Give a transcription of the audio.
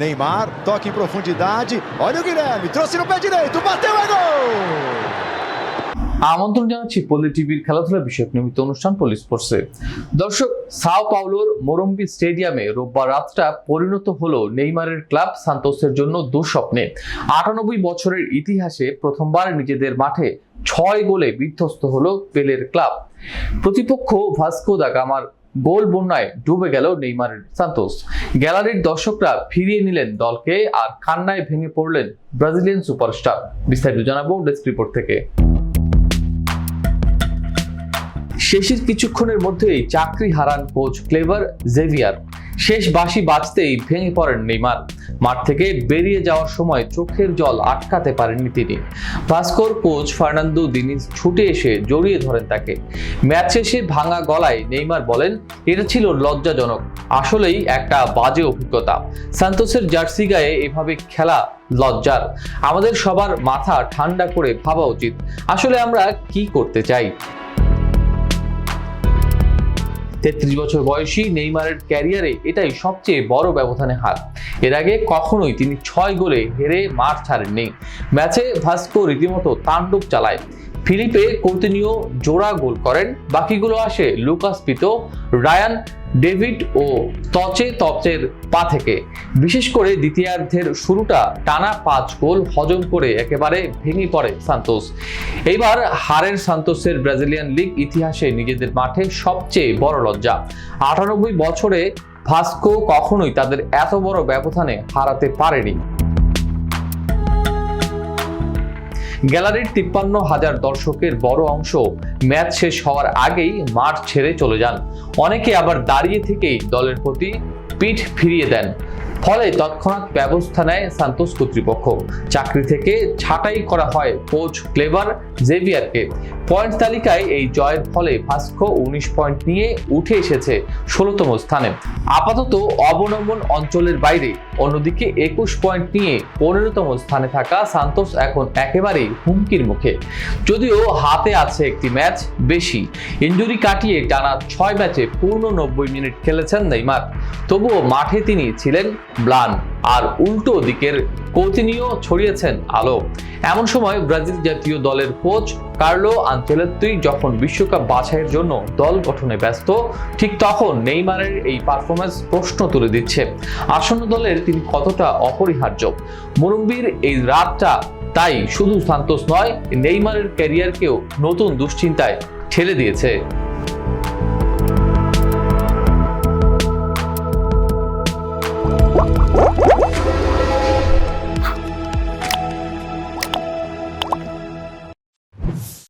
Neymar, toque em profundidade. Olha o Guilherme, trouxe no pé direito, bateu é gol! আমন্ত্রণ জানাচ্ছি পল্লী টিভির খেলাধুলা বিষয়ক নিয়মিত অনুষ্ঠান পল্লী স্পোর্টসে দর্শক সাও পাউলোর মোরম্বি স্টেডিয়ামে রোববার রাতটা পরিণত হলো নেইমারের ক্লাব সান্তোসের জন্য দুঃস্বপ্নে আটানব্বই বছরের ইতিহাসে প্রথমবার নিজেদের মাঠে ছয় গোলে বিধ্বস্ত হলো পেলের ক্লাব প্রতিপক্ষ ভাস্কো দা গামার গোল বন্যায় ডুবে গেল নেইমারের সান্তোস। গ্যালারির দর্শকরা ফিরিয়ে নিলেন দলকে আর কান্নায় ভেঙে পড়লেন ব্রাজিলিয়ান সুপারস্টার। বিস্তারিত জানাব ডেস্ক রিপোর্ট থেকে। শেষের কিছুক্ষণের মধ্যেই চাকরি হারান কোচ ক্লেভার জেভিয়ার। শেষ বাঁশি বাজতেই ভেঙে পড়েন নেইমার। মাঠ থেকে বেরিয়ে যাওয়ার সময় চোখের জল আটকাতে পারেননি তিনি। ভাস্কর কোচ ফার্নান্দো দিনিস ছুটে এসে জড়িয়ে ধরেন তাকে। ম্যাচ শেষে ভাঙা গলায় নেইমার বলেন, এটা ছিল লজ্জাজনক। আসলেই একটা বাজে অভিজ্ঞতা। সান্তোসের জার্সি গায়ে এভাবে খেলা লজ্জার। আমাদের সবার মাথা ঠান্ডা করে ভাবা উচিত। আসলে আমরা কি করতে চাই? তেত্রিশ বছর বয়সী নেইমারের ক্যারিয়ারে এটাই সবচেয়ে বড় ব্যবধানে হার। এর আগে কখনোই তিনি ছয় গোলে হেরে মাঠ ছাড়েননি। ম্যাচে ভাস্কো রীতিমতো তাণ্ডব চালায়। ফিলিপে কৌতিনীয় জোড়া গোল করেন। বাকিগুলো আসে লুকাস পিতো, রায়ান ডেভিড ও তচে তচের পা থেকে। বিশেষ করে দ্বিতীয়ার্ধের শুরুটা টানা পাঁচ গোল হজম করে একেবারে ভেঙে পড়ে সান্তোস। এইবার হারের সান্তোসের ব্রাজিলিয়ান লিগ ইতিহাসে নিজেদের মাঠে সবচেয়ে বড় লজ্জা। আটানব্বই বছরে ভাস্কো কখনোই তাদের এত বড় ব্যবধানে হারাতে পারেনি। গ্যালারির তিপ্পান্ন হাজার দর্শকের বড় অংশ ম্যাচ শেষ হওয়ার আগেই মাঠ ছেড়ে চলে যান। অনেকে আবার দাঁড়িয়ে থেকেই দলের প্রতি পিঠ ফিরিয়ে দেন। ফলে তৎক্ষণাৎ ব্যবস্থা নেয় সান্তোস কর্তৃপক্ষ। চাকরি থেকে ছাঁটাই করা হয় কোচ ক্লেভার জেভিয়ারকে। পয়েন্ট তালিকায় এই জয়ের ফলে ভাস্কো উনিশ পয়েন্ট নিয়ে উঠে এসেছে ষোলোতম স্থানে। আপাতত অবলম্বন অঞ্চলের বাইরে, অন্যদিকে একুশ পয়েন্ট নিয়ে পনেরোতম স্থানে থাকা সান্তোস এখন একেবারেই হুমকির মুখে। যদিও হাতে আছে একটি ম্যাচ বেশি। ইঞ্জুরি কাটিয়ে টানা ছয় ম্যাচে পূর্ণ নব্বই মিনিট খেলেছেন নেইমার। তবুও মাঠে তিনি ছিলেন ব্লান, আর উল্টো দিকের কৌতিনীয় ছড়িয়েছেন আলো। এমন সময় ব্রাজিল জাতীয় দলের কোচ কার্লো আঞ্চেলত্তি যখন বিশ্বকাপ বাছাইয়ের জন্য দল গঠনে ব্যস্ত, ঠিক তখন নেইমারের এই পারফরমেন্স প্রশ্ন তুলে দিচ্ছে। আসন্ন দলের তিনি কতটা অপরিহার্য? মুরুম্বির এই রাতটা তাই শুধু সান্তোস নয় নেইমারের ক্যারিয়ারকেও নতুন দুশ্চিন্তায় ঠেলে দিয়েছে।